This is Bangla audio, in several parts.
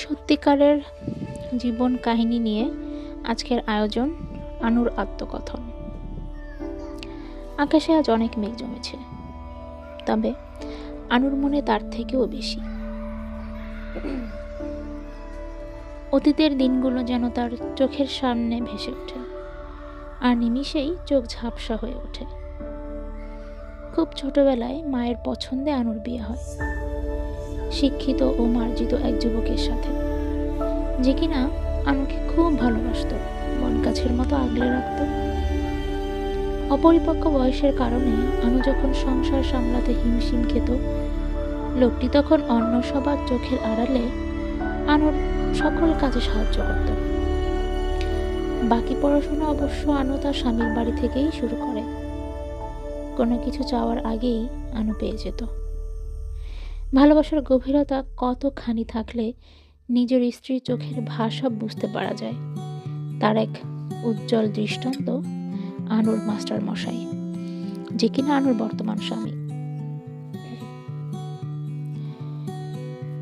সত্যিকারের জীবন কাহিনী নিয়ে আজকের আয়োজন আনুর আত্মকথন। আকাশে আজ অনেক মেঘ জমেছে, তবে আনুর মনে তার থেকেও বেশি। অতীতের দিনগুলো যেন তার চোখের সামনে ভেসে ওঠে, আর নিমিষেই চোখ ঝাপসা হয়ে ওঠে। খুব ছোটবেলায় মায়ের পছন্দে আনুর বিয়ে হয়। শিক্ষিত ও মার্জিত এক যুবকের সাথে, যে কিনা আনুকে খুব ভালোবাসতো বনগাছের মতো আগলে রাখত। অপরিপক্ক বয়সের কারণে আনু যখন সংসার সামলাতে হিমশিম খেত, লোকটি তখন অন্য সবার চোখের আড়ালে আনুর সকল কাজে সাহায্য করত। বাকি পড়াশোনা অবশ্য আনো তার স্বামীর বাড়ি থেকেই শুরু করে। কোনো কিছু চাওয়ার আগেই আনু পেয়ে যেত। ভালোবাসার গভীরতা কতখানি থাকলে নিজের স্ত্রীর চোখের ভাষা বুঝতে পারা যায়? তার এক উজ্জ্বল দৃষ্টান্ত, আনুর মাস্টার মশাই যে কিনা আনুর বর্তমান স্বামী।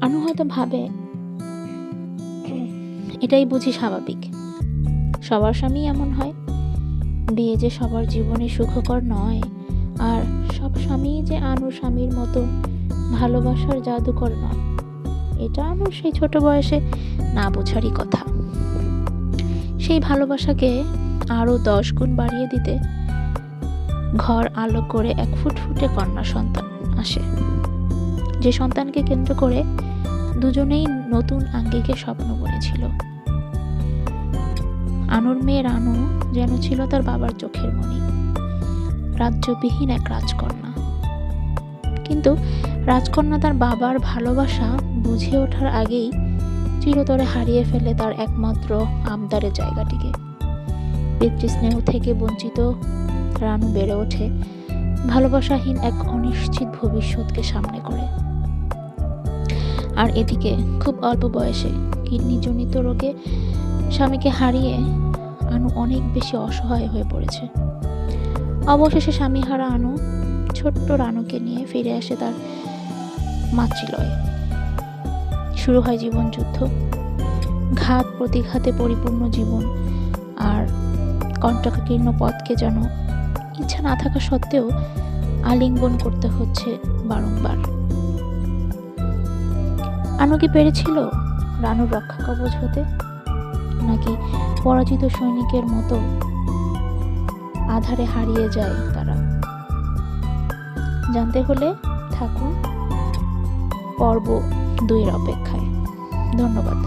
আনু হয়তো ভাবে, এটাই বুঝি স্বাভাবিক। সবার স্বামী এমন হয়। বিয়ে যে সবার জীবনে সুখকর নয়, আর সব স্বামী যে আনুর স্বামীর মতন ভালোবাসার জাদুকর নয় এটা আমার সেই ছোট বয়সে না বোঝারই কথা। সেই ভালোবাসাকে আরও দশ গুণ বাড়িয়ে দিতে ঘর আলো করে এক ফুট ফুটে কন্যা সন্তান আসে। যে সন্তানকে কেন্দ্র করে দুজনেই নতুন আঙ্গিকে স্বপ্ন বনেছিল। আনুর মেয়ে রানু যেন ছিল তার বাবার চোখের মণি। রাজ্যবিহীন এক রাজকন্যা। কিন্তু রাজকন্যা তার বাবার ভালোবাসা বুঝে ওঠার আগেই চিরতরে হারিয়ে ফেলে তার একমাত্র আবদারের জায়গাটিকে। পিতৃস্নেহ থেকে বঞ্চিত রানু বেড়ে ওঠে, ভালোবাসাহীন এক অনিশ্চিত ভবিষ্যৎকে সামনে করে। আর এদিকে খুব অল্প বয়সে কিডনিজনিত রোগে স্বামীকে হারিয়ে আনু অনেক বেশি অসহায় হয়ে পড়েছে। অবশেষে স্বামী হারা আনু ছোট্ট রানুকে নিয়ে ফিরে আসে তার মাতৃলয়ে। শুরু হয় জীবনযুদ্ধ ঘাত প্রতিঘাতে পরিপূর্ণ জীবন। আর কণ্টকাকীর্ণ পথকে যেন ইচ্ছা না থাকা সত্ত্বেও আলিঙ্গন করতে হচ্ছে বারংবার। আনু কি পেরেছিল রানুর রক্ষা কবচ হতে? নাকি পরাজিত সৈনিকের মতো আধারে হারিয়ে যায় তারা? জানতে হলে থাকুন। পর্ব দুইয়ের অপেক্ষায়। ধন্যবাদ।